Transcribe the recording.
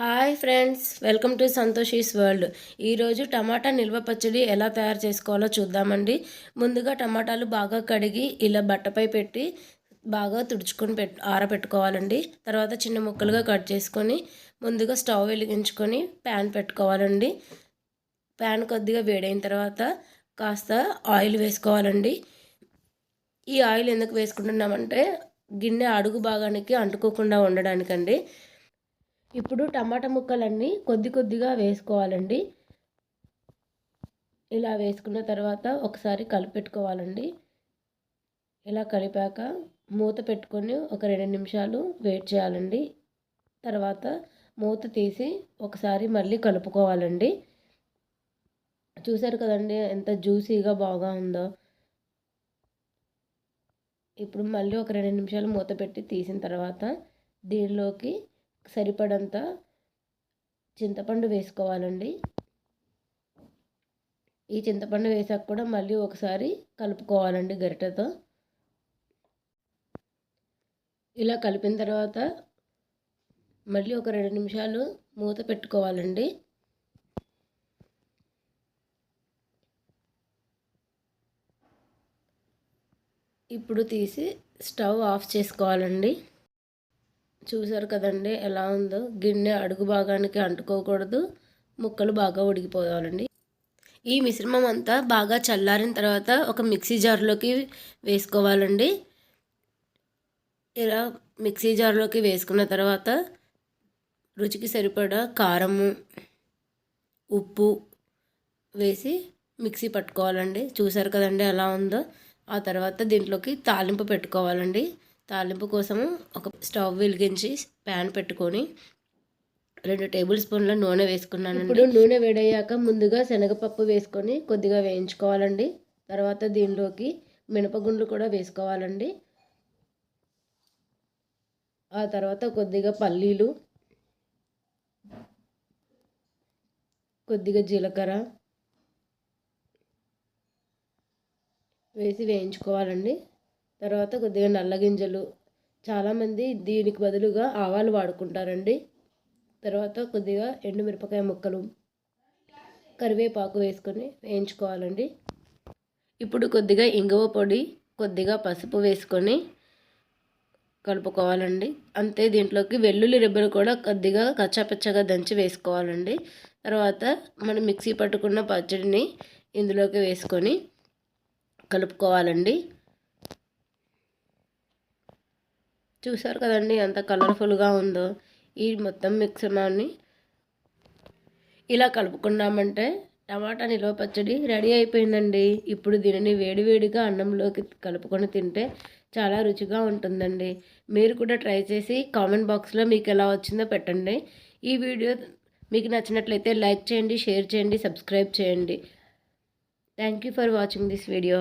Hi friends welcome to Santoshi's world. ఈరోజు టమాటా నిల్వ పచ్చడి ఎలా తయారు చేసుకోవాలో చూద్దామండి. ముందుగా టమాటాలు బాగా కడిగి ఇలా బట్టపై పెట్టి బాగా తుడుచుకొని పెట్ ఆరబెట్టుకోవాలండి. తర్వాత చిన్న ముక్కలుగా కట్ చేసుకొని ముందుగా స్టవ్ వెలిగించుకొని ప్యాన్ పెట్టుకోవాలండి. ప్యాన్ కొద్దిగా వేడైన తర్వాత కాస్త ఆయిల్ వేసుకోవాలండి. ఈ ఆయిల్ ఎందుకు వేసుకుంటున్నామంటే గిన్నె అడుగు భాగానికి అంటుకోకుండా ఉండడానికండి. ఇప్పుడు టమాటా ముక్కలన్నీ కొద్ది కొద్దిగా వేసుకోవాలండి. ఇలా వేసుకున్న తర్వాత ఒకసారి కలిపెట్టుకోవాలండి. ఇలా కలిపాక మూత పెట్టుకొని ఒక రెండు నిమిషాలు వెయిట్ చేయాలండి. తర్వాత మూత తీసి ఒకసారి మళ్ళీ కలుపుకోవాలండి. చూసారు కదండి ఎంత జ్యూసీగా బాగా ఉందో. ఇప్పుడు మళ్ళీ ఒక రెండు నిమిషాలు మూత పెట్టి తీసిన తర్వాత దీనిలోకి సరిపడంత చింతపండు వేసుకోవాలండి. ఈ చింతపండు వేసాక కూడా మళ్ళీ ఒకసారి కలుపుకోవాలండి గరిటెతో. ఇలా కలిపిన తర్వాత మళ్ళీ ఒక రెండు నిమిషాలు మూత పెట్టుకోవాలండి. ఇప్పుడు తీసి స్టవ్ ఆఫ్ చేసుకోవాలండి. చూసారు కదండి ఎలా ఉందో. గిన్నె అడుగు భాగానికి అంటుకోకూడదు ముక్కలు బాగా ఉడికిపోవాలండి. ఈ మిశ్రమం అంతా బాగా చల్లారిన తర్వాత ఒక మిక్సీ జార్లోకి వేసుకోవాలండి. ఇలా మిక్సీ జార్లోకి వేసుకున్న తర్వాత రుచికి సరిపడా కారము ఉప్పు వేసి మిక్సీ పట్టుకోవాలండి. చూసారు కదండి ఎలా ఉందో. ఆ తర్వాత దీంట్లోకి తాలింపు పెట్టుకోవాలండి. తాలింపు కోసము ఒక స్టవ్ వెలిగించి ప్యాన్ పెట్టుకొని రెండు టేబుల్ స్పూన్ల నూనె వేసుకున్నాను ఇప్పుడు నూనె వేడయ్యాక ముందుగా శనగపప్పు వేసుకొని కొద్దిగా వేయించుకోవాలండి. తర్వాత దీనిలోకి మినపగుండ్లు కూడా వేసుకోవాలండి. ఆ తర్వాత కొద్దిగా పల్లీలు కొద్దిగా జీలకర్ర వేసి వేయించుకోవాలండి. తర్వాత కొద్దిగా నల్ల గింజలు. చాలామంది దీనికి బదులుగా ఆవాలు వాడుకుంటారండి. తర్వాత కొద్దిగా ఎండుమిరపకాయ ముక్కలు కరివేపాకు వేసుకొని వేయించుకోవాలండి. ఇప్పుడు కొద్దిగా ఇంగువ పొడి కొద్దిగా పసుపు వేసుకొని కలుపుకోవాలండి. అంతే దీంట్లోకి వెల్లుల్లి రెబ్బలు కూడా కొద్దిగా కచ్చాపచ్చగా దంచి వేసుకోవాలండి. తర్వాత మనం మిక్సీ పట్టుకున్న పచ్చడిని ఇందులోకి వేసుకొని కలుపుకోవాలండి. చూసారు కదండి ఎంత కలర్ఫుల్గా ఉందో ఈ మొత్తం మిక్సర్ని ఇలా కలుపుకున్నామంటే టమాటా నిల్వ పచ్చడి రెడీ అయిపోయిందండి. ఇప్పుడు దీనిని వేడివేడిగా అన్నంలోకి కలుపుకొని తింటే చాలా రుచిగా ఉంటుందండి. మీరు కూడా ట్రై చేసి కామెంట్ బాక్స్లో మీకు ఎలా వచ్చిందో పెట్టండి. ఈ వీడియో మీకు నచ్చినట్లయితే లైక్ చేయండి షేర్ చేయండి సబ్స్క్రైబ్ చేయండి. Thank you for watching this video.